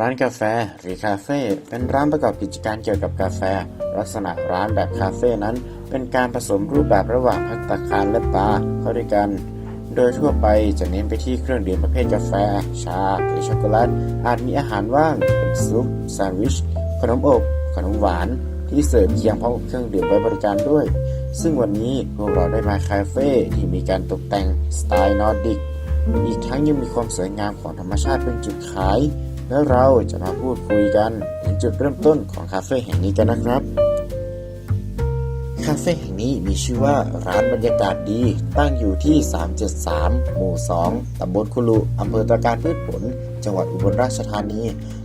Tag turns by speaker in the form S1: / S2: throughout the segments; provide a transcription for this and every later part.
S1: ร้านกาแฟหรือคาเฟ่เป็นร้านประกอบกิจการเกี่ยวกับกาแฟ ลักษณะร้านแบบคาเฟ่นั้น เป็นการผสมรูปแบบระหว่างภัตตาคารและบาร์เข้าด้วยกัน โดยทั่วไปจะเน้นไปที่เครื่องดื่มประเภทกาแฟ ชาหรือช็อกโกแลตอาจมีอาหารว่างเป็นซุปแซนด์วิช ขนมอบ ขนมหวาน ที่เสิร์ฟเคียงพร้อมเครื่องดื่มไว้บริการด้วย ซึ่งวันนี้พวกเราได้มาคาเฟ่ที่มีการตกแต่งสไตล์นอร์ดิกอีกทั้งยังมีความสวยงามของธรรมชาติเป็นจุดขาย แล้วเราจะมาพูดคุยกันถึงจุดเริ่มต้นของคาเฟ่แห่งนี้กันนะครับ คาเฟ่แห่งนี้มีชื่อว่าร้านบรรยากาศดีตั้งอยู่ที่ 373 หมู่ 2 ตำบลคุลุอำเภอตะการพืชผล จังหวัดอุบลราชธานี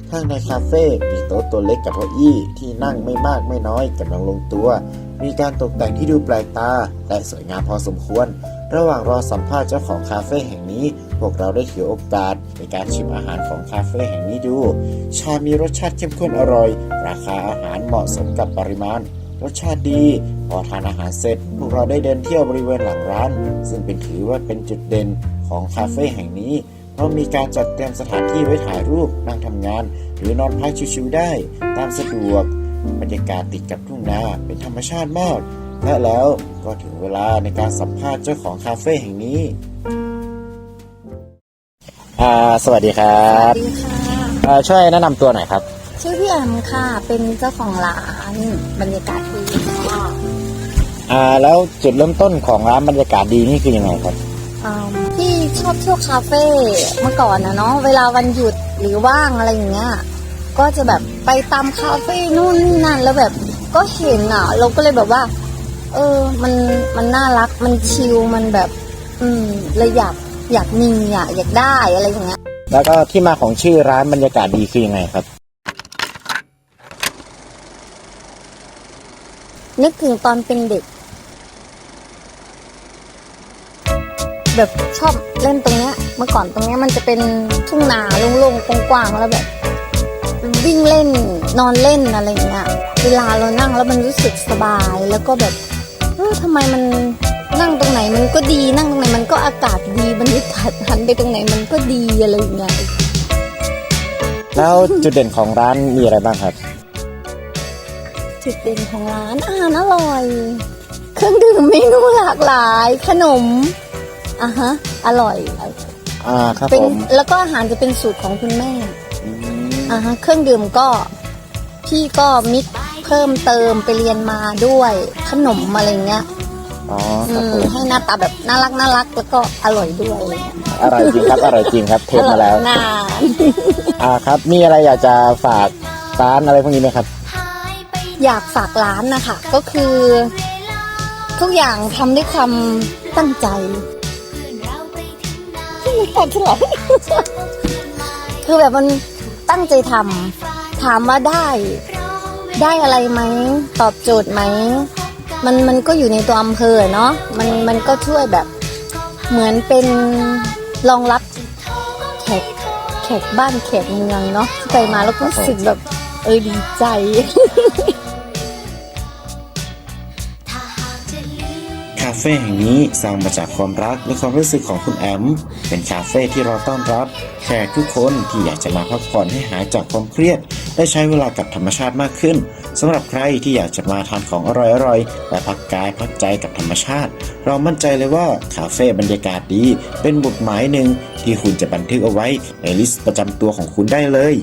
S1: ข้างในคาเฟ่มีโต๊ะตัวเล็กกับเก้าอี้ที่นั่งไม่มากไม่น้อยกำลังลงตัว มีการตกแต่งที่ดูแปลกตา และสวยงามพอสมควร ระหว่างรอสัมภาษณ์เจ้าของคาเฟ่แห่งนี้ พวกเราได้ถือโอกาสในการชิมอาหารของคาเฟ่แห่งนี้ดู ชา มีรสชาติเข้มข้นอร่อย ราคาอาหารเหมาะสมกับปริมาณ รสชาติดี พอทานอาหารเสร็จ พวกเราได้เดินเที่ยวบริเวณหลังร้าน ซึ่งเป็นถือว่าเป็นจุดเด่นของคาเฟ่แห่งนี้ เพราะมีการจัดเตรียมสถานที่ไว้ถ่ายรูป นั่งทำงาน หรือนอนพักชิวๆได้ ตามสะดวก บรรยากาศติดกับทุ่งนา เป็นธรรมชาติมาก และแล้วก็ถึงเวลาในการสัมภาษณ์เจ้าของคาเฟ่แห่งนี้ อ่าสวัสดีครับ
S2: สวัสดีค่ะ
S1: อ่าช่วยแนะนำตัวหน่อยครับ
S2: ชื่อพี่แอมค่ะ เป็นเจ้าของร้านบรรยากาศดีค่ะ
S1: อ่าแล้วจุดเริ่มต้นของร้านบรรยากาศดีนี่คือยังไงครับ
S2: อืมพี่ชอบเที่ยวคาเฟ่เมื่อก่อนนะเนาะเวลาวันหยุดหรือว่างอะไรอย่างเงี้ยก็จะแบบไปตามคาเฟ่นู่นนี่นั่นแล้วแบบก็เห็นอะ เราก็เลยแบบว่า เออมันมันน่ารักมันชิลมันแบบ อืมเลยอยาก อยากมีอะอยากได้อะไรอย่างเงี้ย
S1: แล้วก็ที่มาของชื่อร้านบรรยากาศดีคือยังไงครับ
S2: นึกถึงตอนเป็นเด็ก แบบชอบเล่นตรงเนี้ย เมื่อก่อนตรงเนี้ยมันจะเป็นทุ่งนาโล่งๆกว้างๆแล้วแบบ วิ่งเล่นนอนเล่นอะไรอย่างเงี้ย เวลาเรานั่งแล้วมันรู้สึกสบายแล้วก็แบบเออทำไมมัน นั่งตรงไหนมันก็ดี นั่งตรงไหนมันก็อากาศดีบรรยากาศหันไปตรงไหนมันก็ดีอะไรอย่างเงี้ย
S1: แล้วจุดเด่นของร้านมีอะไรบ้างครับ
S2: จุดเด่นของร้านอาหารอร่อย เครื่องดื่มเมนูหลากหลาย ขนมอะฮะ อร่อย
S1: อ่าครับ
S2: เป็น
S1: ผม
S2: แล้วก็อาหารจะเป็นสูตรของคุณแม่
S1: อืม
S2: อะฮะเครื่องดื่มก็พี่ก็มิกเพิ่มเติมไปเรียนมาด้วย ขนมอะไรเงี้ย
S1: อ๋อ
S2: อื
S1: ครับ
S2: ม
S1: ผม
S2: ให้หน้าตาแบบน่ารักน่ารักแล้วก็อร่อยด้วยอะไรเงี้ย
S1: อร่อยจริงครับอร่อยจริงครับเทสมาแล้ว
S2: อร่อยนาน
S1: อ่าครับ มีอะไรอยากจะฝากร้านอะไรพวกนี้ไหมครับ
S2: อยากฝากร้านนะคะก็คือ ทุกอย่างทำด้วยความตั้งใจขอฉลองคือแบบมันตั้งใจทำถามว่าได้ ได้อะไรไหม ตอบโจทย์ไหม มันมันก็อยู่ในตัวอำเภอเนาะมันมันก็ช่วยแบบเหมือนเป็นรองรับแขกแขกบ้านแขกเมืองเนาะที่ไปมาแล้วก็รู้สึกแบบเออดีใจ
S1: คาเฟ่แห่งนี้สร้างมาจากความรักและความรู้สึกของคุณแอม เป็นคาเฟ่ที่เราต้อนรับแขกทุกคนที่อยากจะมาพักผ่อนให้หายจากความเครียด ได้ใช้เวลากับธรรมชาติมากขึ้น สำหรับใครที่อยากจะมาทานของอร่อยๆ และพักกายพักใจกับธรรมชาติ เรามั่นใจเลยว่าคาเฟ่บรรยากาศดี เป็นบุตรหมายหนึ่งที่คุณจะบันทึกเอาไว้ในลิสต์ประจำตัวของคุณได้เลย